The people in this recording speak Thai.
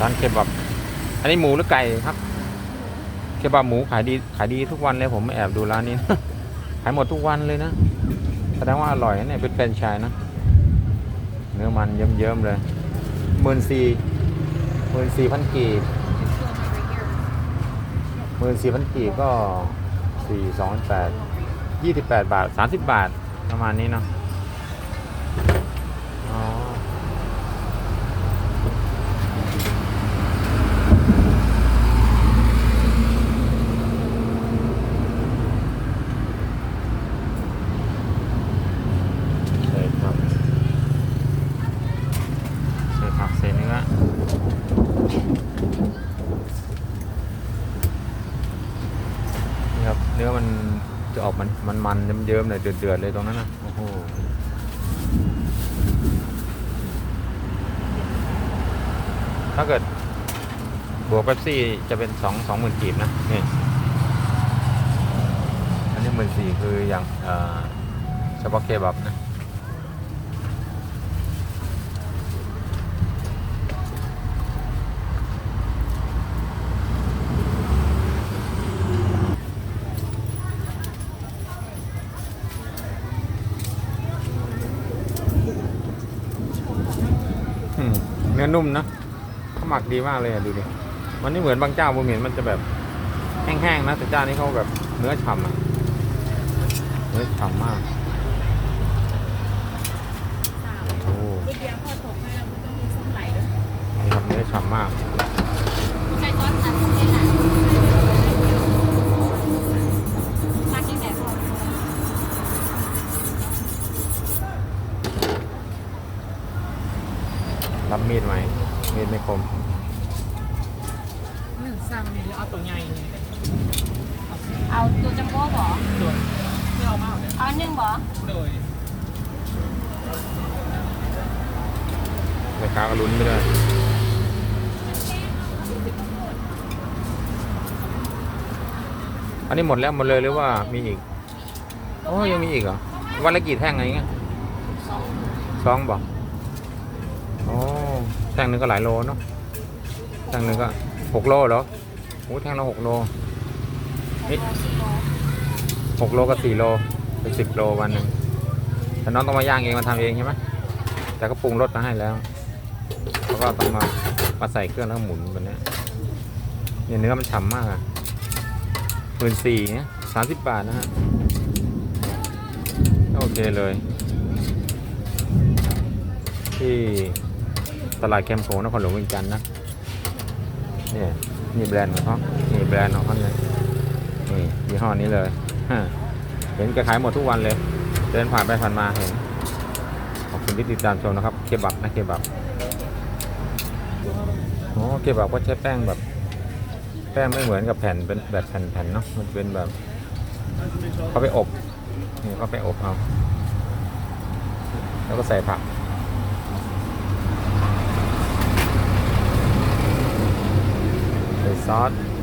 ร้านเคบับ อันนี้หมูหรือไก่ครับ เคบับหมูขายดีขายดีทุกวันเลยผมแอบดูร้านนี้ ขายหมดทุกวันเลยนะแสดงว่าอร่อยนะเนี่ยเป็นแฟรนไชส์นะ เนื้อมันเยิ้มๆเลยหมื่นสี่หมื่นสี่พันกีบหมื่นสี่พันกีบก็สี่สองแปดยี่สิบแปดบาทสามสิบบาทประมาณนี้เนาะอ๋อ ใส่ผักใส่ผักใส่เนื้อ นี่ครับเนื้อมันจะออกมันมันมันๆเยิ้มๆเลยเดือดๆเลยตรงนั้นนะโอ้โหถ้าเกิดบวกเป๊ปซี่จะเป็นสองสองหมื่นกีบนะนี่อันนี้หมื่นสี่คืออย่างเอ่อเฉพาะเคบับนะ อืมเนื้อนุ่มนะเขาหมักดีมากเลยดูดิมันไม่เหมือนบางเจ้าผมเห็นมันจะแบบแห้งๆนะแต่เจ้านี้เขาแบบเนื้อฉ่ำอะเนื้อฉ่ำมากโอ้ลูกเดียวพอตกให้แล้วมันต้องมีส้มไหลด้วยนี่ครับเนื้อฉ่ำมากใช้ซอส มีดไหมมีดไม่คมหนึ่งสั่งนี่เอาตัวใหญ่นี่เอาตัวจัมโบ้บ่ตัวที่เอามาเอาเนี่ยเอาอันหนึ่งบ่โดยราคาก็ลุ้นไปด้วยอันนี้หมดแล้วหมดเลยหรือว่ามีอีก โอ้ยังมีอีกเหรอวันละกี่แท่งอะไรเงี้ยสองสองบอก โอ้แท่งหนึ่งก็หลายโลเนาะแท่งหนึ่งก็หกโลเหรอโอ้แท่งละหกโลนี่หกโลกับสี่โลเป็นสิบโลวันหนึ่งแต่น้องต้องมาย่างเองมาทำเองใช่ไหมแต่ก็ปรุงรสมาให้แล้วแล้วก็ต้องมามาใส่เครื่องแล้วหมุนแบบนี้เนี่ยเนื้อมันฉ่ำมากอะหมื่นสี่เนี่ยสามสิบบาทนะฮะโอเคเลย ที่ ตลาดแคมป์โขงนครหลวงเวียงจันทร์นะเนี่ยนี่แบรนด์ของเขานี่แบรนด์ของเขาเลยนี่ยี่ห้อนี้เลยเห็นแกขายหมดทุกวันเลย เดินผ่านไปผ่านมาเห็นขอบคุณที่ติดตามชมนะครับเคบับนะเคบับโอ้เคบับก็ใช้แป้งแบบ แป้งไม่เหมือนกับแผ่นเป็นแบบแผ่นๆเนาะมันเป็นแบบเขาไปอบนี่เขาไปอบเอาแล้วก็ใส่ผัก Not.